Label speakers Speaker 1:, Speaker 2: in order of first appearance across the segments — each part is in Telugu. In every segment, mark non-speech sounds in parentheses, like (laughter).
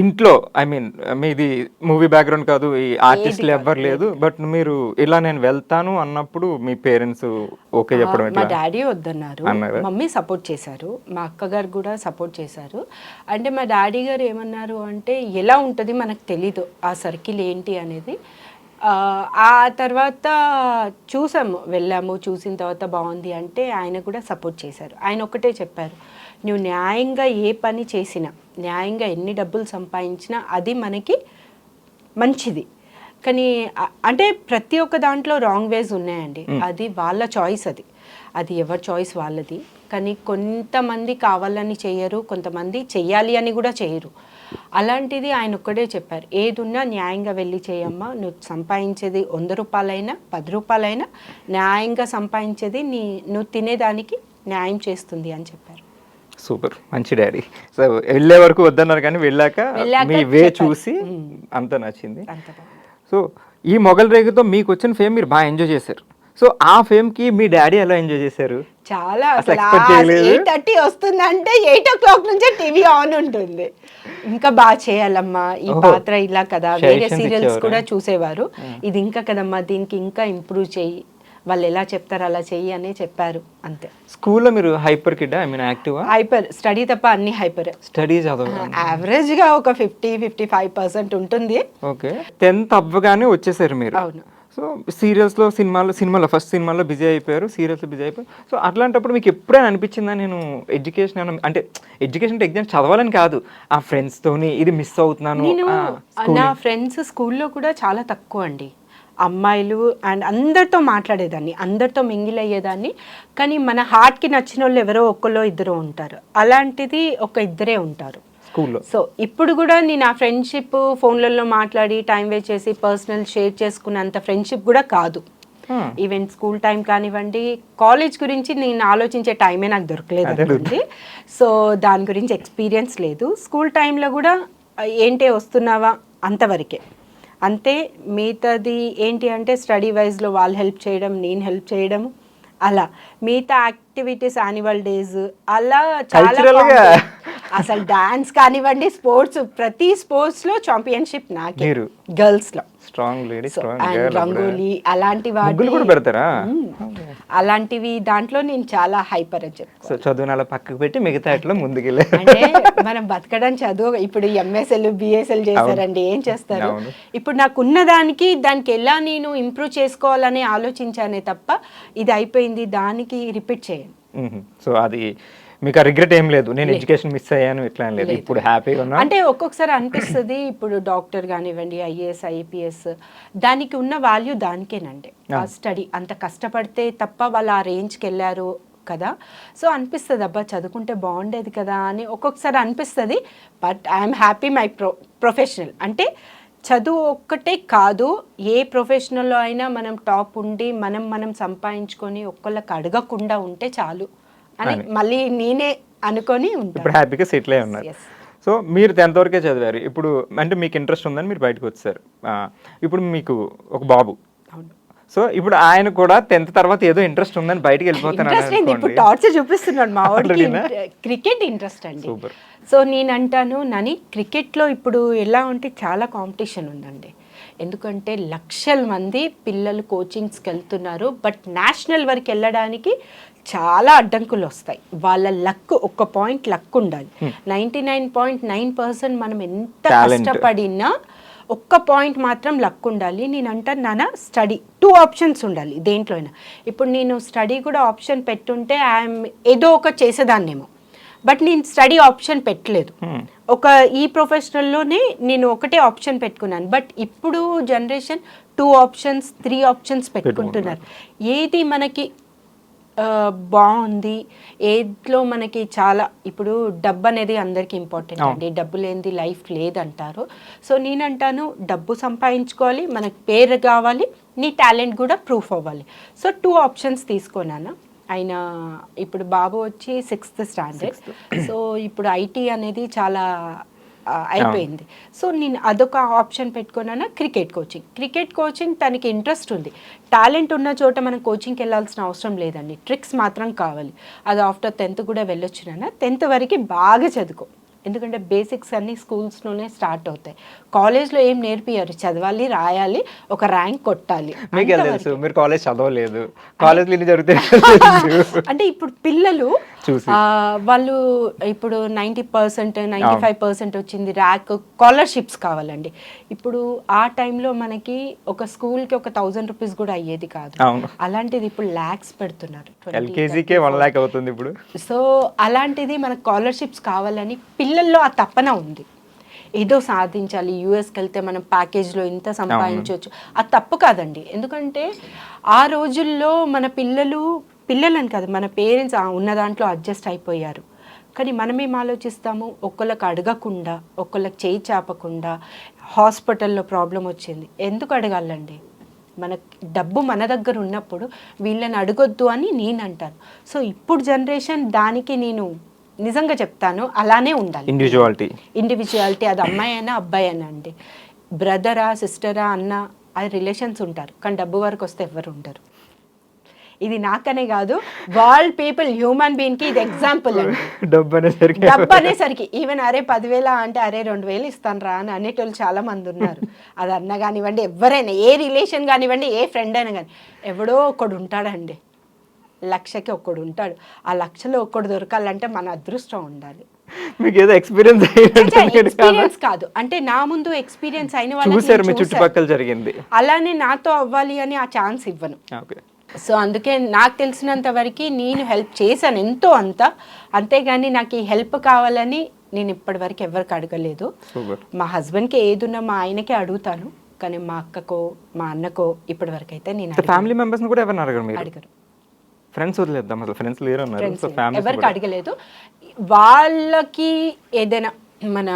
Speaker 1: ఇంట్లో ఐ మీన్ మీది మూవీ బ్యాక్గ్రౌండ్ కాదు ఈ ఆర్టిస్టులు ఎవ్వరు లేదు బట్ మీరు ఇలా నేను వెళ్తాను అన్నప్పుడు మీ పేరెంట్స్ ఓకే చెప్పడం
Speaker 2: మా డాడీ వద్దన్నారు? మమ్మీ సపోర్ట్ చేశారు మా అక్కగారు కూడా సపోర్ట్ చేశారు. అంటే మా డాడీ గారు ఏమన్నారు అంటే ఎలా ఉంటుంది మనకు తెలీదు ఆ సర్కిల్ ఏంటి అనేది. ఆ, ఆ తర్వాత చూసాము వెళ్ళాము చూసిన తర్వాత బాగుంది అంటే ఆయన కూడా సపోర్ట్ చేశారు. ఆయన ఒకటే చెప్పారు నువ్వు న్యాయంగా ఏ పని చేసినా న్యాయంగా ఎన్ని డబ్బులు సంపాదించినా అది మనకి మంచిది. కానీ అంటే ప్రతి ఒక్క దాంట్లో రాంగ్ వేస్ ఉన్నాయండి. అది వాళ్ళ చాయిస్ అది. అది ఎవరి చాయిస్ వాళ్ళది. కానీ కొంతమంది కావాలని చేయరు కొంతమంది చెయ్యాలి అని కూడా చేయరు. అలాంటిది ఆయన ఒక్కడే చెప్పారు. ఏదున్నా న్యాయంగా వెళ్ళి చేయమ్మా నువ్వు సంపాదించేది వంద రూపాయలైనా పది రూపాయలైనా న్యాయంగా సంపాదించేది నీ నువ్వు తినేదానికి న్యాయం చేస్తుంది అని చెప్పారు.
Speaker 1: సూపర్ మంచి డాడీ సో వెళ్ళే వరకు వద్దన్నారు కానీ వెళ్ళాక మీ వే. చూసి అంత నచ్చింది. సో ఈ మొగల్ రేగుతో మీకు వచ్చిన ఫేమ్ మీరు బాగా ఎంజాయ్ చేశారు సో ఆ ఫేమ్కి మీ డాడీ ఎలా ఎంజాయ్ చేశారు
Speaker 2: చాలా. ఎయిట్ థర్టీ వస్తుందంటే ఎయిట్ ఓ క్లాక్ నుంచే టీవీ ఆన్ ఉంటుంది ఇంకా బాగా చేయాలమ్మా ఈ. పాత్ర ఇలా కదా వేరే సీరియల్స్? కూడా చూసేవారు ఇది ఇంకా కదమ్మా దీనికి ఇంకా ఇంప్రూవ్ చేయి వాళ్ళు ఎలా చెప్తారు అలా చెయ్యి అని చెప్పారు అంతే.
Speaker 1: స్కూల్లో మీరు hyper kid I mean active?
Speaker 2: Hyper. Study తప్ప అన్ని హైపర్.
Speaker 1: స్టడీ చదవ
Speaker 2: యావరేజ్గా ఒక ఫిఫ్టీ ఫిఫ్టీ ఫైవ్ పర్సెంట్ ఉంటుంది.
Speaker 1: ఓకే. టెన్త్ అవ్వగానే వచ్చేసారు మీరు.
Speaker 2: అవును.
Speaker 1: సో సీరియల్స్లో సినిమాలో సినిమాలో ఫస్ట్ సినిమాలో బిజీ అయిపోయారు సీరియల్స్లో బిజీ అయిపోయారు. సో అట్లాంటప్పుడు మీకు ఎప్పుడైనా అనిపించిందా నేను ఎడ్యుకేషన్ అంటే ఎడ్యుకేషన్ ఎగ్జామ్ చదవాలని కాదు. ఆ ఫ్రెండ్స్తోని ఇది మిస్ అవుతున్నాను.
Speaker 2: నా ఫ్రెండ్స్ స్కూల్లో కూడా చాలా తక్కువ అండి. అమ్మాయిలు అండ్ అందరితో మాట్లాడేదాన్ని అందరితో మింగిల్ అయ్యేదాన్ని. కానీ మన హార్ట్కి నచ్చిన వాళ్ళు ఎవరో ఒక్కలో ఇద్దరు ఉంటారు. అలాంటిది ఒక ఇద్దరే ఉంటారు.
Speaker 1: స్కూల్లో.
Speaker 2: సో ఇప్పుడు కూడా నేను ఆ ఫ్రెండ్షిప్ ఫోన్లలో మాట్లాడి టైం వేస్ట్ చేసి పర్సనల్ షేర్ చేసుకున్నంత ఫ్రెండ్షిప్ కూడా కాదు. ఈవెన్ స్కూల్ టైం కానివ్వండి కాలేజ్ గురించి నేను ఆలోచించే టైమే నాకు దొరకలేదు అనుకోండి. సో దాని గురించి ఎక్స్పీరియన్స్ లేదు. స్కూల్ టైంలో కూడా ఏంటే వస్తున్నావా? అంతవరకే. అంతే మిగతాది ఏంటి అంటే స్టడీ వైజ్లో వాళ్ళు హెల్ప్ చేయడం నేను హెల్ప్ చేయడం అలా మిగతా యాక్టివిటీస్ యాన్యువల్ డేస్ అలా చాలా. అసలు డాన్స్ కానివ్వండి స్పోర్ట్స్ ప్రతి స్పోర్ట్స్లో ఛాంపియన్షిప్ నాకే
Speaker 1: మీరు? స్ట్రాంగ్ లేడీ
Speaker 2: రంగోలీ అలాంటి
Speaker 1: ముగ్గులు కూడా
Speaker 2: వాటి
Speaker 1: పెడతారా
Speaker 2: అలాంటివి దాంట్లో నేను చాలా హైపర్ అని చెప్పుకో
Speaker 1: సో చదువుని అలా పక్కకు పెట్టి మిగతా ఇట్లా ముందుకెళ్ళారు
Speaker 2: అంటే మనం బతకడం చదువు ఇప్పుడు ఎంఎస్ఎల్ బిఎస్ఎల్ చేశారండి ఏం చేస్తారు. ఇప్పుడు నాకున్న దానికి దానికి ఎలా నేను ఇంప్రూవ్ చేసుకోవాలని ఆలోచించానే తప్ప ఇది అయిపోయింది దానికి రిపీట్ చేయను
Speaker 1: సో అది మీకు ఆ రిగ్రెట్ ఏం లేదు. నేను ఎడ్యుకేషన్ మిస్ అయ్యాను ఇట్లా లేదు. ఇప్పుడు హ్యాపీగా ఉన్నా.
Speaker 2: అంటే ఒక్కొక్కసారి అనిపిస్తుంది ఇప్పుడు డాక్టర్ కానివ్వండి ఐఏఎస్ ఐపీఎస్ దానికి ఉన్న వాల్యూ దానికేనండి. ఆ. స్టడీ అంత కష్టపడితే తప్ప వాళ్ళు ఆ రేంజ్కి వెళ్ళారు కదా. సో అనిపిస్తుంది అబ్బా చదువుకుంటే బాగుండేది కదా అని ఒక్కొక్కసారి అనిపిస్తుంది. But I'm happy my pro professional అంటే చదువు ఒక్కటే కాదు ఏ ప్రొఫెషనల్లో అయినా మనం టాప్ ఉండి మనం మనం సంపాదించుకొని ఒక్కళ్ళకి అడగకుండా ఉంటే చాలు. అని మళ్ళీ నేనే అనుకొని
Speaker 1: ఇప్పుడు హ్యాపీగా సెటిల్ అయి ఉన్నారు. సో మీరు టెన్త్ వరకే చదివారు? ఇప్పుడు అంటే మీకు ఇంట్రెస్ట్ ఉందని మీరు బయటకు వచ్చారు. ఇప్పుడు మీకు ఒక బాబు. సో ఇప్పుడు ఆయన కూడా టెన్త్ తర్వాత ఏదో ఇంట్రెస్ట్ ఉందని బయటకు వెళ్ళిపోతాను
Speaker 2: ఇప్పుడు టార్చర్ చూపిస్తున్నాడు మా వాడికి? క్రికెట్ ఇంట్రెస్ట్ అండి. సో నేను అంటాను నని క్రికెట్లో ఇప్పుడు ఎలా ఉంటే చాలా కాంపిటీషన్ ఉందండి. ఎందుకంటే లక్షల మంది పిల్లలు కోచింగ్స్కి వెళ్తున్నారు బట్ నేషనల్ వరకు వెళ్ళడానికి చాలా అడ్డంకులు వస్తాయి. వాళ్ళ లక్ ఒక పాయింట్ లక్ ఉండాలి. Ninety nine point nine percent మనం ఎంత. కష్టపడినా ఒక్క పాయింట్ మాత్రం లక్ ఉండాలి. నేను అంటాను నాన్న స్టడీ టూ ఆప్షన్స్ ఉండాలి దేంట్లో అయినా. ఇప్పుడు నేను స్టడీ కూడా ఆప్షన్ పెట్టుంటే ఐఎమ్ ఏదో ఒక చేసేదాన్నేమో. బట్ నేను స్టడీ ఆప్షన్ పెట్టలేదు. ఒక ఈ ప్రొఫెషనల్లోనే నేను ఒకటే ఆప్షన్ పెట్టుకున్నాను. బట్ ఇప్పుడు generation two options three options పెట్టుకుంటున్నారు. ఏది మనకి బాగుంది ఏట్లో మనకి చాలా ఇప్పుడు డబ్బు అనేది అందరికీ ఇంపార్టెంట్ అండి. డబ్బు లేనిది లైఫ్ లేదంటారు. సో నేనంటాను డబ్బు సంపాదించుకోవాలి మనకు పేరు కావాలి నీ టాలెంట్ కూడా ప్రూఫ్ అవ్వాలి. సో టూ ఆప్షన్స్ తీసుకున్నాను. ఆయన ఇప్పుడు బాబు వచ్చి సిక్స్త్ స్టాండర్డ్ సో ఇప్పుడు ఐటీ అనేది చాలా అయిపోయింది. సో నేను అదొక ఆప్షన్ పెట్టుకున్నాను? క్రికెట్ కోచింగ్ క్రికెట్ కోచింగ్ తనకి ఇంట్రెస్ట్ ఉంది. టాలెంట్ ఉన్న చోట మనం కోచింగ్కి వెళ్ళాల్సిన అవసరం లేదండి. ట్రిక్స్ మాత్రం కావాలి. అది ఆఫ్టర్ టెన్త్ కూడా వెళ్ళొచ్చు నాన్న టెన్త్ వరకు బాగా చదువుకో. ఎందుకంటే బేసిక్స్ అన్నీ స్కూల్స్లోనే స్టార్ట్ అవుతాయి. కాలేజ్లో ఏం నేర్పియారు చదవాలి రాయాలి ఒక ర్యాంక్ కొట్టాలి.
Speaker 1: మీకు. తెలుసు? మీరు కాలేజ్ చదవలేదు. జరుగుతాయి
Speaker 2: అంటే ఇప్పుడు పిల్లలు వాళ్ళు ఇప్పుడు ninety percent ninety five percent వచ్చింది ర్యాక్ స్కాలర్షిప్స్ కావాలండి. ఇప్పుడు ఆ టైంలో మనకి ఒక స్కూల్కి ఒక థౌజండ్ రూపీస్ కూడా అయ్యేది కాదు. అలాంటిది ఇప్పుడు ల్యాక్స్ పెడుతున్నారు. 20,
Speaker 1: ఎల్కేజీకే వన్ ల్యాక్ అవుతుంది ఇప్పుడు.
Speaker 2: సో అలాంటిది మనకు స్కాలర్షిప్స్ కావాలని పిల్లల్లో ఆ తపన ఉంది. ఏదో సాధించాలి యూఎస్కి వెళ్తే మనం ప్యాకేజ్లో ఇంత సంపాదించవచ్చు అది తప్పు కాదండి. ఎందుకంటే ఆ రోజుల్లో మన పిల్లలు పిల్లలని కాదు మన పేరెంట్స్ ఉన్న దాంట్లో అడ్జస్ట్ అయిపోయారు. కానీ మనమేం ఆలోచిస్తాము? ఒకళ్ళకి అడగకుండా ఒకళ్ళకి చేయి చాపకుండా హాస్పిటల్లో ప్రాబ్లం వచ్చింది. ఎందుకు అడగాలండి? మన డబ్బు మన దగ్గర ఉన్నప్పుడు వీళ్ళని అడగొద్దు అని నేను అంటాను సో ఇప్పుడు జనరేషన్ దానికి నేను నిజంగా చెప్తాను అలానే ఉండాలి.
Speaker 1: ఇండివిజువాలిటీ
Speaker 2: ఇండివిజువాలిటీ అది అమ్మాయి అయినా అబ్బాయి అయినా అండి. బ్రదరా సిస్టరా అన్న అది రిలేషన్స్ ఉంటారు. కానీ డబ్బు వరకు వస్తే ఎవరు ఉండరు. ఇది నాకనే కాదు వరల్డ్ పీపుల్ హ్యూమన్ బీయింగ్కి ఇది ఎగ్జాంపుల్ అండి.
Speaker 1: డబ్బు అనేసరికి
Speaker 2: డబ్బు అనేసరికి ఈవెన్ అరే పదివేల అంటే అరే రెండు వేలు ఇస్తాను రా అని అనేటోళ్ళు చాలా మంది ఉన్నారు. అది అన్న కానివ్వండి ఎవరైనా ఏ రిలేషన్ కానివ్వండి ఏ ఫ్రెండ్ అయినా కానీ ఎవడో ఒకడు ఉంటాడండి. లక్షకి ఒక్కడు ఉంటాడు. ఆ లక్షలో ఒక్కడు దొరకాలంటే మన అదృష్టం ఉండాలి.
Speaker 1: మీకు ఏదో ఎక్స్పీరియన్స్
Speaker 2: ఎక్స్పీరియన్స్ కాదు. అంటే నా ముందు ఎక్స్పీరియన్స్ అయిన
Speaker 1: చూసారు మీ. చుట్టుపక్కల జరిగింది.
Speaker 2: అలానే నాతో అవ్వాలి అని ఆ ఛాన్స్ ఇవ్వను.
Speaker 1: ఓకే
Speaker 2: సో అందుకే నాకు తెలిసినంత వరకు నేను హెల్ప్ చేశాను ఎంతో అంత. అంతేగాని నాకు ఈ హెల్ప్ కావాలని నేను ఇప్పటివరకు ఎవరికి అడగలేదు. మా హస్బెండ్కి ఏదున్నా మా ఆయనకే అడుగుతాను. కానీ మా అక్కకో మా అన్నకో ఇప్పటివరకు అయితే నేను.
Speaker 1: ఫ్యామిలీ మెంబర్స్ కూడా ఎవరిని అడగరు
Speaker 2: అడగరు.
Speaker 1: ఫ్రెండ్స్ వదిలేద్దాం అసలు ఫ్రెండ్స్ లేరు అన్నారు సో ఫ్యామిలీ
Speaker 2: ఎవరికి అడగలేదు. వాళ్ళకి ఏదైనా మన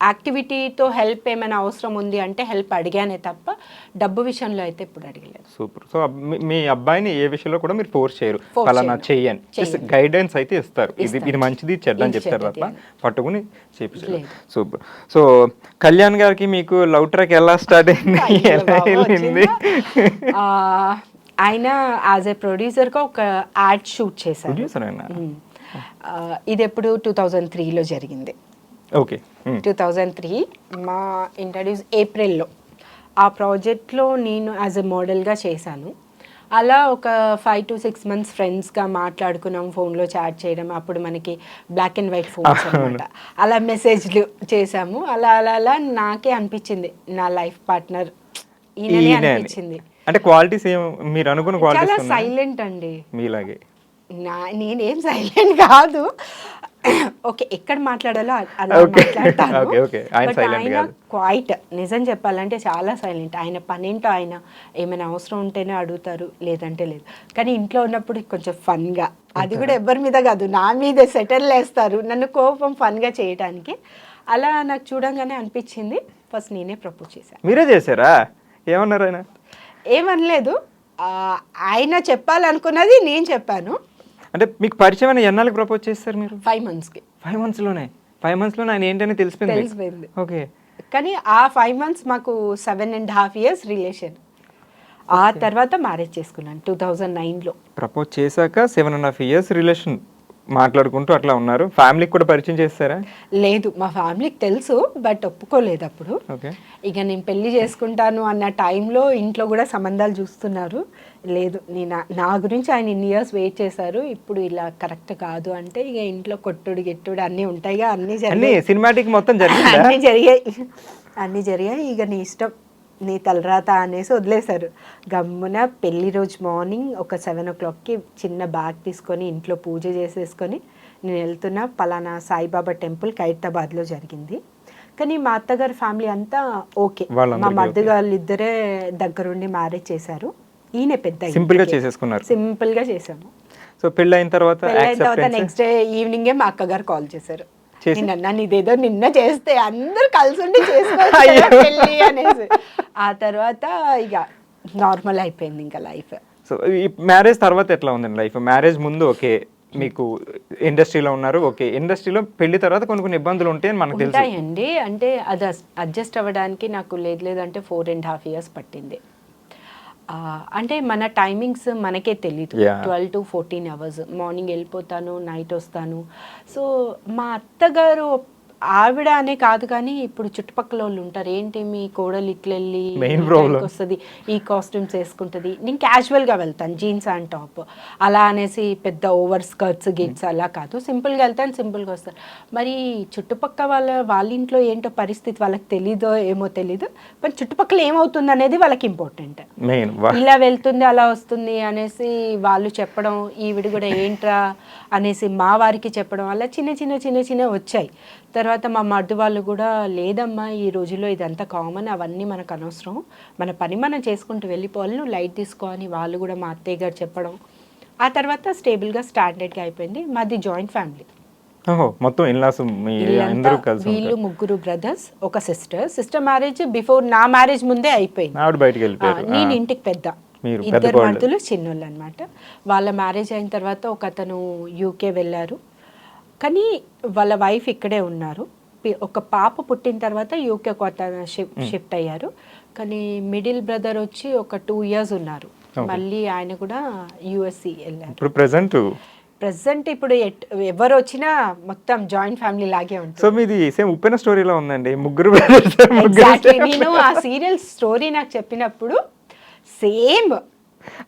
Speaker 2: యాక్టివిటీతో హెల్ప్ ఏమైనా అవసరం ఉంది అంటే హెల్ప్ అడిగానే తప్ప డబ్బు విషయంలో అయితే ఇప్పుడు అడగలేదు.
Speaker 1: సూపర్ సో మీ- అబ్బాయిని ఏ విషయంలో కూడా మీరు ఫోర్స్ చేయరు.
Speaker 2: చేయను.
Speaker 1: చెయ్యని. జస్ట్ గైడెన్స్ అయితే ఇస్తారు. ఇది ఇది మంచిది చెడ్డ అని
Speaker 2: ఇది
Speaker 1: చెప్తారు తప్ప పట్టుకుని చేపించారు. సూపర్ సో కళ్యాణ్ గారికి మీకు లవ్ ట్రాక్ ఎలా స్టార్ట్ అయింది? ఎలా వెళ్ళింది? (laughs)
Speaker 2: ఆయన యాజ్ ఎ ప్రొడ్యూసర్గా ఒక యాడ్ షూట్ చేశారు. ఇది ఎప్పుడు టూ థౌజండ్ త్రీలో జరిగింది.
Speaker 1: ఓకే
Speaker 2: టూ థౌజండ్ త్రీ మా ఇంట్రడ్యూస్ ఏప్రిల్లో ఆ ప్రాజెక్ట్లో నేను యాజ్ ఎ మోడల్గా చేశాను. అలా ఒక ఫైవ్ టు సిక్స్ మంత్స్ ఫ్రెండ్స్గా మాట్లాడుకున్నాం ఫోన్లో చాట్ చేయడం అప్పుడు మనకి బ్లాక్ అండ్ వైట్ ఫోన్స్ అనమాట అలా మెసేజ్లు చేసాము అలా అలా అలా నాకే అనిపించింది. నా లైఫ్ పార్ట్నర్ ఈయననే
Speaker 1: ఈయనే అని.
Speaker 2: అనిపించింది.
Speaker 1: అంటే క్వాలిటీస్ ఏం మీరు అనుకున్న
Speaker 2: చాలా
Speaker 1: క్వాలిటీస్
Speaker 2: సైలెంట్ అండి.
Speaker 1: మీలాగే.
Speaker 2: నా నేనేం సైలెంట్ కాదు. ఓకే ఎక్కడ మాట్లాడాలో అ- అలా
Speaker 1: Okay.
Speaker 2: మాట్లాడతాను.
Speaker 1: Okay, okay. ఆయన
Speaker 2: But
Speaker 1: silent
Speaker 2: ఆయన
Speaker 1: కాదు.
Speaker 2: క్వైట్ నిజం చెప్పాలంటే చాలా సైలెంట్ ఆయన పనేంటో ఆయన ఏమైనా అవసరం ఉంటేనే అడుగుతారు లేదంటే లేదు. కానీ ఇంట్లో ఉన్నప్పుడు కొంచెం ఫన్గా అది కూడా ఎవరి మీద కాదు నా మీద సెటిల్ వేస్తారు నన్ను కోపం ఫన్గా చేయడానికి అలా నాకు చూడంగానే అనిపించింది. ఫస్ట్ నేనే ప్రపోజ్ చేశాను
Speaker 1: మీరే చేశారా? ఏమన్నారు ఆయన?
Speaker 2: ఏమనలేదు. ఆయన చెప్పాలనుకున్నది నేను చెప్పాను.
Speaker 1: అంటే మీకు పరిచయం అయిన ఎన్నాళ్ళకి ప్రపోజ్ చేస్తారు మీరు?
Speaker 2: ఫైవ్ మంత్స్కి
Speaker 1: ఫైవ్ మంత్స్లోనే ఫైవ్ మంత్స్లోనే ఆయన ఏంటని తెలిసిపోయింది?
Speaker 2: తెలిసిపోయింది.
Speaker 1: ఓకే.
Speaker 2: కానీ ఆ ఫైవ్ మంత్స్ మాకు seven and half years relation ఆ తర్వాత మ్యారేజ్ చేసుకున్నాను టూ థౌజండ్ నైన్లో
Speaker 1: ప్రపోజ్ చేశాక seven and half years relation మాట్లాడుకుంటూ అట్లా ఉన్నారు. ఫ్యామిలీకి కూడా పరిచయం చేస్తారా?
Speaker 2: లేదు మా ఫ్యామిలీకి తెలుసు బట్ ఒప్పుకోలేదు అప్పుడు.
Speaker 1: ఓకే.
Speaker 2: ఇక నేను పెళ్ళి చేసుకుంటాను అన్న టైంలో ఇంట్లో కూడా సంబంధాలు చూస్తున్నారు. లేదు నేను నా గురించి ఆయన ఇన్ని ఇయర్స్ వెయిట్ చేశారు. ఇప్పుడు ఇలా కరెక్ట్ కాదు అంటే ఇక ఇంట్లో కొట్టుడు గిట్టుడు అన్నీ ఉంటాయిగా అన్నీ
Speaker 1: అన్ని
Speaker 2: జరిగాయి.
Speaker 1: సినిమాటిక్ మొత్తం జరిగిందా?
Speaker 2: అన్నీ జరిగాయి. అన్నీ జరిగాయి. ఇక నీ ఇష్టం. నీ తలరాత అనేసి వదిలేశారు. గమ్మున పెళ్ళి రోజు మార్నింగ్ ఒక సెవెన్ ఓ క్లాక్కి చిన్న బ్యాగ్ తీసుకొని ఇంట్లో పూజ చేసేసుకొని నేను వెళ్తున్నా పలానా సాయిబాబా టెంపుల్ ఖైరతాబాద్లో జరిగింది. కానీ మా అత్తగారి ఫ్యామిలీ అంతా ఓకే. మా వాళ్ళు ఇద్దరే దగ్గరుండి మ్యారేజ్ చేశారు. ఈయన పెద్ద
Speaker 1: సింపుల్గా చేసేసుకున్నారు.
Speaker 2: సింపుల్గా చేసాము
Speaker 1: సో పెళ్ళి అయిన తర్వాత?
Speaker 2: నెక్స్ట్ డే ఈవినింగే మా అక్కగారు కాల్ చేశారు? నేను అన్నాను ఇదేదో నిన్న చేస్తే అందరు కలిసి ఉండి పెళ్ళి అనేసి. ఆ తర్వాత ఇక నార్మల్ అయిపోయింది ఇంకా లైఫ్
Speaker 1: సో ఈ మ్యారేజ్ తర్వాత ఎట్లా ఉందండి లైఫ్ మ్యారేజ్ ముందు ఓకే మీకు ఇండస్ట్రీలో ఉన్నారు ఓకే ఇండస్ట్రీలో పెళ్ళి తర్వాత కొన్ని కొన్ని ఇబ్బందులు ఉంటాయని మనకు తెలుసు.
Speaker 2: అంటే అది అడ్జస్ట్ అవ్వడానికి నాకు లేదు లేదంటే ఫోర్ అండ్ హాఫ్ ఇయర్స్ పట్టింది. అంటే మన టైమింగ్స్ మనకే తెలీదు.
Speaker 1: Yeah.
Speaker 2: Twelve to fourteen hours morning వెళ్ళిపోతాను నైట్ వస్తాను. సో మా అత్తగారు ఆవిడ అనే కాదు కానీ ఇప్పుడు చుట్టుపక్కల వాళ్ళు ఉంటారు. ఏంటి మీ కోడలు ఇట్లా వెళ్ళి
Speaker 1: Main
Speaker 2: ఈ
Speaker 1: problem.
Speaker 2: టైంకి వస్తుంది ఈ కాస్ట్యూమ్స్ వేసుకుంటుంది. నేను క్యాజువల్గా వెళ్తాను జీన్స్ అండ్ టాప్ అలా అనేసి పెద్ద ఓవర్ స్కర్ట్స్ గిట్స్ అలా కాదు. సింపుల్గా వెళ్తాను సింపుల్గా వస్తాను. మరి చుట్టుపక్కల వాళ్ళ వాళ్ళ ఇంట్లో ఏంటో పరిస్థితి వాళ్ళకి తెలీదో ఏమో తెలీదు. మరి చుట్టుపక్కల ఏమవుతుంది అనేది వాళ్ళకి ఇంపార్టెంట్
Speaker 1: మెయిన్
Speaker 2: ఇలా వెళ్తుంది అలా వస్తుంది అనేసి వాళ్ళు చెప్పడం ఈవిడ కూడా ఏంట్రా అనేసి మా వారికి చెప్పడం అలా చిన్న చిన్న చిన్న చిన్న వచ్చాయి. తర్వాత మా మర్దు వాళ్ళు కూడా లేదమ్మా ఈ రోజుల్లో ఇదంతా కామన్ అవన్నీ మనకు అనవసరం. మన పని మనం చేసుకుంటూ వెళ్ళిపోవాలి నువ్వు లైట్ తీసుకో అని వాళ్ళు కూడా మా అత్తయ్య గారు చెప్పడం. ఆ తర్వాత స్టేబుల్గా స్టాండర్డ్గా అయిపోయింది. మాది జాయింట్ ఫ్యామిలీ.
Speaker 1: మొత్తం ఇన్లాస్ అందరూ కలిసి
Speaker 2: వీళ్ళు ముగ్గురు బ్రదర్స్ ఒక సిస్టర్. సిస్టర్ మ్యారేజ్ బిఫోర్ నా మ్యారేజ్ ముందే అయిపోయింది.
Speaker 1: ఆవిడ బయటికి వెళ్ళిపోయారు.
Speaker 2: నేను ఇంటికి పెద్ద. ఇద్దరు. మర్దులు చిన్నోళ్ళు అనమాట వాళ్ళ మ్యారేజ్ అయిన తర్వాత ఒక అతను యూకే వెళ్ళారు. కానీ వాళ్ళ వైఫ్ ఇక్కడే ఉన్నారు. ఒక పాప పుట్టిన తర్వాత యూకే షిఫ్ట్ షిఫ్ట్ అయ్యారు. కానీ మిడిల్ బ్రదర్ వచ్చి ఒక టూ ఇయర్స్ ఉన్నారు. మళ్ళీ ఆయన కూడా యుఎస్సి వెళ్ళారు.
Speaker 1: ఇప్పుడు ప్రెసెంట్
Speaker 2: ప్రజెంట్ ఇప్పుడు ఎవరు వచ్చినా మొత్తం జాయింట్ ఫ్యామిలీ లాగే ఉంటుంది.
Speaker 1: సో మీది సేమ్ ఉప్పెన స్టోరీలో ఉందండి. ముగ్గురు.
Speaker 2: నేను ఆ సీరియల్ స్టోరీ నాకు చెప్పినప్పుడు సేమ్.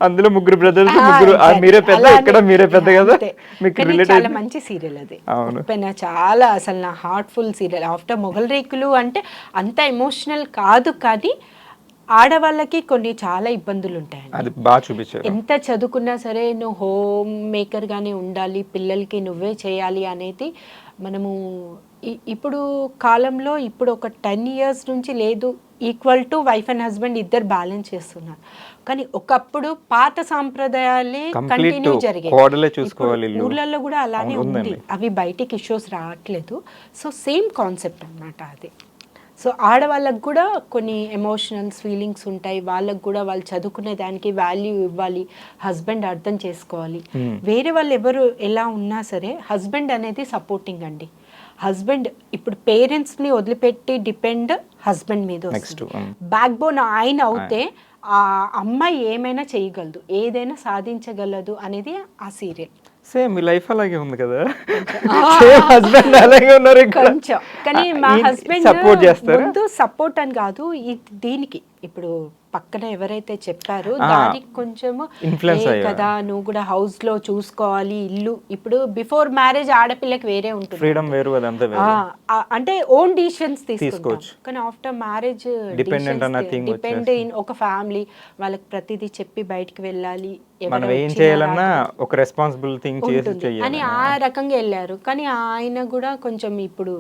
Speaker 1: అందులో ముగ్గురు బ్రదర్స్ ముగ్గురు ఆ, మీరే పెద్ద ఇక్కడ మీరే పెద్ద కదా? మీకు రిలేట్
Speaker 2: చాలా మంచి సీరియల్ అది.
Speaker 1: అవును.
Speaker 2: చాలా అసలు నా హార్ట్ఫుల్ సీరియల్. ఆఫ్టర్ మొగల్ రేకులు అంటే అంత ఎమోషనల్ కాదు కానీ ఆడవాళ్ళకి కొన్ని చాలా ఇబ్బందులు ఉంటాయండి
Speaker 1: అది బాగా చూపించారు.
Speaker 2: ఎంత చదువుకున్నా సరే నువ్వు హోమ్ మేకర్గానే ఉండాలి పిల్లలకి నువ్వే చేయాలి అనేది మనము ఇప్పుడు కాలంలో ఇప్పుడు ఒక టెన్ ఇయర్స్ నుంచి లేదు equal to wife and husband ఇద్దరు బ్యాలెన్స్ చేస్తున్నారు. కానీ ఒకప్పుడు పాత సాంప్రదాయాలే కంటిన్యూ జరిగాయి. ఊర్లలో కూడా అలానే ఉంది. అవి బయటికి ఇష్యూస్ రావట్లేదు. సో సేమ్ కాన్సెప్ట్ అన్నమాట అది. సో ఆడవాళ్ళకు కూడా కొన్ని ఎమోషనల్స్ ఫీలింగ్స్ ఉంటాయి. వాళ్ళకు కూడా వాళ్ళు చదువుకునే దానికి వాల్యూ ఇవ్వాలి. హస్బెండ్ అర్థం చేసుకోవాలి.
Speaker 1: Hmm.
Speaker 2: వేరే వాళ్ళు ఎవరు ఎలా ఉన్నా సరే హస్బెండ్ అనేది సపోర్టింగ్ అండి. హస్బెండ్ ఇప్పుడు పేరెంట్స్ని వదిలిపెట్టి డిపెండ్ హస్బెండ్ మీద బ్యాక్ బోన్ ఆయన అవుతే ఆ అమ్మాయి ఏమైనా చేయగలదు. ఏదైనా సాధించగలదు అనేది ఆ సీరియల్
Speaker 1: సేమ్ మీ లైఫ్ అలాగే ఉంది కదా. సేమ్ హస్బెండ్ అలాగే ఉన్నారు
Speaker 2: కొంచెం. కానీ మా హస్బెండ్
Speaker 1: సపోర్ట్ చేస్తారు?
Speaker 2: సపోర్ట్ అని కాదు దీనికి. ఇప్పుడు పక్కన ఎవరైతే చెప్పారో దానికి కొంచెము. కదా నువ్వు కూడా హౌస్లో చూసుకోవాలి ఇల్లు ఇప్పుడు బిఫోర్ మ్యారేజ్ ఆడపిల్లకి వేరే ఉంటుంది
Speaker 1: ఫ్రీడమ్ వేరు
Speaker 2: అంటే ఓన్ డిసిషన్స్
Speaker 1: తీసుకోవచ్చు.
Speaker 2: కానీ ఆఫ్టర్ మ్యారేజ్
Speaker 1: Dependent అన్న thing
Speaker 2: డిపెండ్ ఇన్ ఒక ఫ్యామిలీ వాళ్ళకి ప్రతిదీ చెప్పి బయటికి వెళ్ళాలి
Speaker 1: మనం ఏం చేయాలన్నా. ఒక రెస్పాన్సిబుల్ థింగ్ చేసి
Speaker 2: అని ఆ రకంగా వెళ్ళారు కానీ ఆయన కూడా కొంచెం ఇప్పుడు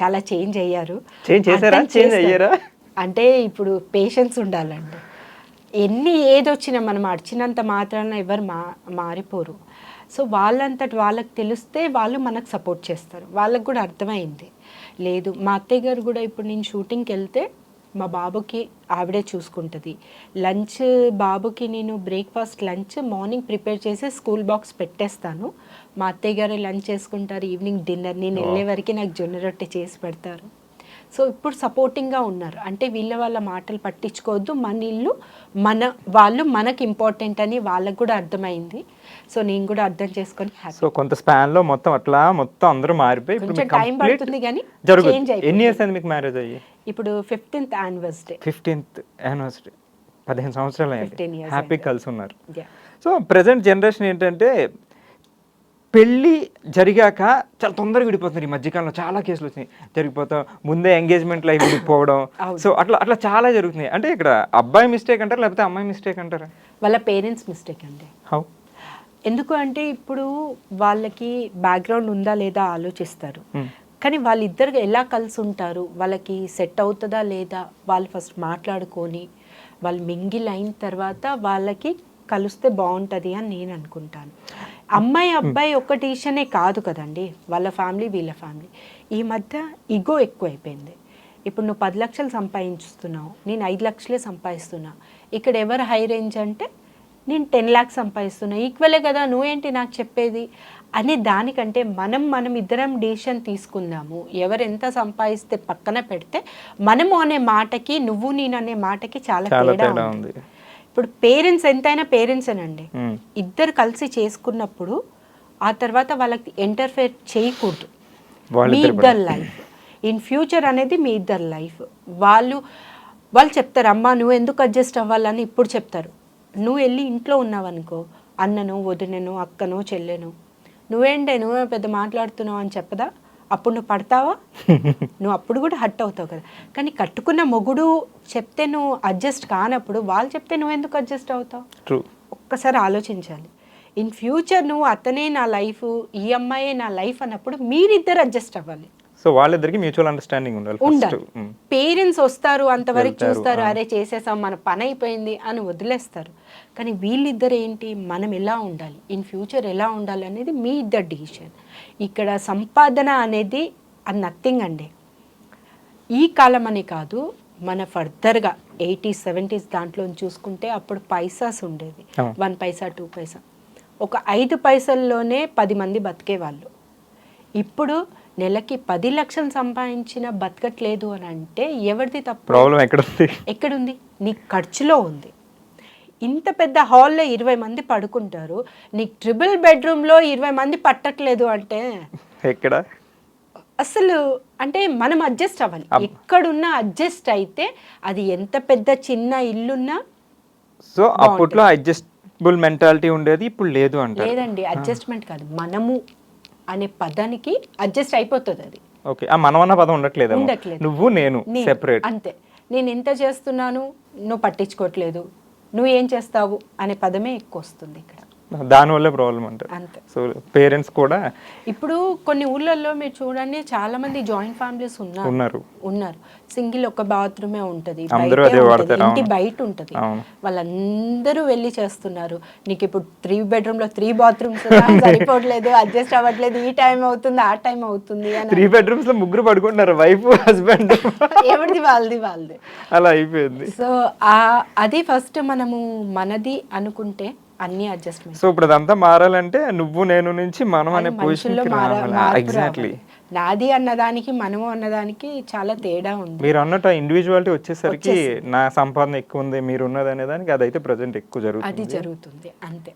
Speaker 2: చాలా చేంజ్ అయ్యారు
Speaker 1: Change చేశారా?
Speaker 2: చేశారు.
Speaker 1: అయ్యారా?
Speaker 2: అంటే ఇప్పుడు పేషెన్స్ ఉండాలండి. ఎన్ని ఏది వచ్చినా మనం అడిచినంత మాత్రాన ఎవరు మా మారిపోరు. సో వాళ్ళంతటి వాళ్ళకి తెలిస్తే వాళ్ళు మనకు సపోర్ట్ చేస్తారు. వాళ్ళకి కూడా అర్థమైంది. లేదు మా అత్తయ్య గారు కూడా ఇప్పుడు నేను షూటింగ్కి వెళ్తే మా బాబుకి ఆవిడే చూసుకుంటుంది. లంచ్ బాబుకి నేను బ్రేక్ఫాస్ట్ లంచ్ మార్నింగ్ ప్రిపేర్ చేసి స్కూల్ బాక్స్ పెట్టేస్తాను. మా అత్తయ్య గారు లంచ్ చేసుకుంటారు ఈవినింగ్ డిన్నర్ నేను వెళ్ళే వరకు నాకు జొన్న రొట్టె చేసి పెడతారు. సో ఇప్పుడు సపోర్టింగ్గా ఉన్నారు. అంటే వీళ్ళ వాళ్ళ మాటలు పట్టించుకోవద్దు. మన ఇల్లు మన వాళ్ళు మనకి ఇంపార్టెంట్ అని వాళ్ళకు కూడా అర్థమైంది. సో నేను కూడా అర్థం చేసుకొని.
Speaker 1: సో కొంత స్పాన్లో మొత్తం అట్లా మొత్తం అందరూ మారిపోయి
Speaker 2: కొంచెం టైం పడుతుంది కానీ
Speaker 1: జరుగుతుంది. ఎన్ని ఇయర్స్ అయింది మీకు మ్యారేజ్ అయ్యి?
Speaker 2: ఇప్పుడు ఫిఫ్టీన్త్ యానివర్సరీ
Speaker 1: ఫిఫ్టీన్త్ యానివర్సరీ పదిహేను సంవత్సరాలు అయింది.
Speaker 2: 15 years
Speaker 1: హ్యాపీ. కలిసి ఉన్నారు. సో ప్రజెంట్ జనరేషన్ ఏంటంటే పెళ్ళి జరిగాక చాలా తొందరగా విడిపోతున్నారు ఈ మధ్యకాలంలో. చాలా కేసులు వచ్చినాయి. జరిగిపోతాం ముందే ఎంగేజ్మెంట్ లైఫ్ విడిపోవడం. సో అట్లా అట్లా చాలా జరుగుతున్నాయి. అంటే ఇక్కడ అబ్బాయి మిస్టేక్ అంటారా లేకపోతే అమ్మాయి మిస్టేక్ అంటారా?
Speaker 2: వాళ్ళ పేరెంట్స్ మిస్టేక్ అండి.
Speaker 1: హౌ
Speaker 2: ఎందుకు అంటే ఇప్పుడు వాళ్ళకి బ్యాక్గ్రౌండ్ ఉందా లేదా ఆలోచిస్తారు. కానీ వాళ్ళిద్దరు ఎలా కలిసి ఉంటారు? వాళ్ళకి సెట్ అవుతుందా లేదా? వాళ్ళు ఫస్ట్ మాట్లాడుకొని వాళ్ళు మింగిల్ అయిన తర్వాత వాళ్ళకి కలిస్తే బాగుంటుంది అని నేను అనుకుంటాను. అమ్మాయి అబ్బాయి ఒక్క టీషనే కాదు కదండి వాళ్ళ ఫ్యామిలీ వీళ్ళ ఫ్యామిలీ. ఈ మధ్య ఇగో ఎక్కువైపోయింది. ఇప్పుడు నువ్వు పది లక్షలు సంపాదించుతున్నావు నేను ఐదు లక్షలే సంపాదిస్తున్నా. ఇక్కడ ఎవరు హై రేంజ్ అంటే నేను టెన్ ల్యాక్స్ సంపాదిస్తున్నా. ఈక్వలే కదా నువ్వేంటి నాకు చెప్పేది? అనే దానికంటే మనం మనం ఇద్దరం డిసిషన్ తీసుకుందాము. ఎవరు ఎంత సంపాదిస్తే పక్కన పెడితే మనము అనే మాటకి నువ్వు నేను అనే మాటకి చాలా తేడా ఉంది. ఇప్పుడు పేరెంట్స్ ఎంతైనా పేరెంట్స్ అనండి. ఇద్దరు కలిసి చేసుకున్నప్పుడు ఆ తర్వాత వాళ్ళకి ఎంటర్ఫేర్ చేయకూడదు. మీ ఇద్దరు లైఫ్ ఇన్ ఫ్యూచర్ అనేది మీ ఇద్దరు లైఫ్ వాళ్ళు వాళ్ళు చెప్తారు అమ్మా నువ్వు ఎందుకు అడ్జస్ట్ అవ్వాలని ఇప్పుడు చెప్తారు. నువ్వు వెళ్ళి ఇంట్లో ఉన్నావనుకో అన్నను వదినను అక్కను చెల్లెను నువ్వేంటే నువ్వే పెద్ద మాట్లాడుతున్నావు అని చెప్పదా? అప్పుడు నువ్వు పడతావా? (laughs) నువ్వు అప్పుడు కూడా హట్ అవుతావు కదా. కానీ కట్టుకున్న మొగుడు చెప్తే నువ్వు అడ్జస్ట్ కానప్పుడు వాళ్ళు చెప్తే నువ్వు ఎందుకు అడ్జస్ట్ అవుతావు?
Speaker 1: ట్రూ
Speaker 2: ఒక్కసారి ఆలోచించాలి. ఇన్ ఫ్యూచర్ నువ్వు అతనే నా లైఫ్ ఈ అమ్మాయే నా లైఫ్ అన్నప్పుడు మీరిద్దరు అడ్జస్ట్ అవ్వాలి.
Speaker 1: సో వాళ్ళిద్దరికి మ్యూచువల్ అండర్స్టాండింగ్ ఉండాలి
Speaker 2: ఉండాలి. పేరెంట్స్ వస్తారు అంతవరకు చూస్తారు. అరే చేసేసాం మన పని అయిపోయింది అని వదిలేస్తారు. కానీ వీళ్ళిద్దరు ఏంటి మనం ఎలా ఉండాలి? ఇన్ ఫ్యూచర్ ఎలా ఉండాలి అనేది మీ ఇద్దరు డిసిషన్ ఇక్కడ సంపాదన అనేది నథింగ్ అండి. ఈ కాలం అని కాదు మన ఫర్దర్గా ఎయిటీస్ సెవెంటీస్ దాంట్లో చూసుకుంటే అప్పుడు పైసాస్ ఉండేది. వన్ పైసా టూ పైసా ఒక ఐదు పైసల్లోనే పది మంది బతికేవాళ్ళు. ఇప్పుడు నెలకి పది లక్షలు సంపాదించిన బతకట్లేదు అని అంటే ఎవరిది తప్పు?
Speaker 1: ప్రాబ్లం ఎక్కడ ఉంది
Speaker 2: ఎక్కడుంది? నీ ఖర్చులో ఉంది. ఇంత పెద్ద హాల్లో ఇరవై మంది పడుకుంటారు. నీకు ట్రిపుల్ బెడ్రూమ్లో ఇరవై మంది పట్టట్లేదు అంటే
Speaker 1: ఎక్కడ?
Speaker 2: అసలు అంటే మనం అడ్జస్ట్ అవ్వాలి. ఎక్కడున్నా అడ్జస్ట్ అయితే అది ఎంత పెద్ద చిన్న ఇల్లున్నా
Speaker 1: సో అప్పట్లో అడ్జస్టబుల్ మెంటాలిటీ ఉండేది ఇప్పుడు లేదు అంటారు.
Speaker 2: లేదండి అడ్జస్ట్మెంట్ కాదు. మనము అనే పదానికి అడ్జస్ట్ అయిపోతుంది అది.
Speaker 1: ఓకే ఆ మనం అన్న పదం ఉండట్లేదు
Speaker 2: ఉండట్లేదు.
Speaker 1: నువ్వు నేను
Speaker 2: నేను-
Speaker 1: సెపరేట్
Speaker 2: అంతే. నేను ఎంత చేస్తున్నాను? నువ్వు పట్టించుకోవట్లేదు. నువ్వు ఏం చేస్తావు అనే పదమే ఎక్కువ వస్తుంది ఇక్కడ.
Speaker 1: దానివల్లే ప్రాబ్లం అంటారు
Speaker 2: అంతే.
Speaker 1: సో పేరెంట్స్ కూడా
Speaker 2: ఇప్పుడు కొన్ని ఊళ్ళల్లో మీరు చూడండి చాలా మంది జాయింట్ ఫ్యామిలీస్ ఉన్నారు.
Speaker 1: ఉన్నారు.
Speaker 2: ఉన్నారు. సింగిల్ ఒక బాత్రూమే ఉంటది ఇంటి. బయట ఉంటది. వాళ్ళందరూ వెళ్ళి చేస్తున్నారు. నీకు ఇప్పుడు త్రీ బెడ్రూమ్లో త్రీ బాత్రూమ్స్ (laughs) సరిపోవట్లేదు అడ్జస్ట్ అవ్వట్లేదు ఈ టైం అవుతుంది ఆ టైం అవుతుంది అని
Speaker 1: త్రీ బెడ్రూమ్స్లో ముగ్గురు పడుకుంటున్నారు వైఫ్ హస్బెండ్ (laughs)
Speaker 2: ఎవరిది వాళ్ళది వాళ్ళది.
Speaker 1: అలా అయిపోయింది.
Speaker 2: సో ఆ అది ఫస్ట్ మనము మనది అనుకుంటే అన్ని అడ్జస్ట్మెంట్
Speaker 1: సో ఇప్పుడు అదంతా మారాలంటే నువ్వు నేను నుంచి మనం అనే పొజిషన్ ఎగ్జాక్ట్లీ.
Speaker 2: నాది అన్నదానికి మనము అన్నదానికి చాలా తేడా ఉంది.
Speaker 1: మీరు అన్నట్టు ఇండివిజువాలిటీ వచ్చేసరికి నా సంపాదన ఎక్కువ ఉంది మీరు ఉన్నది అనే దానికి అదైతే ప్రజెంట్ ఎక్కువ
Speaker 2: అది
Speaker 1: జరుగుతుంది
Speaker 2: జరుగుతుంది అంతే.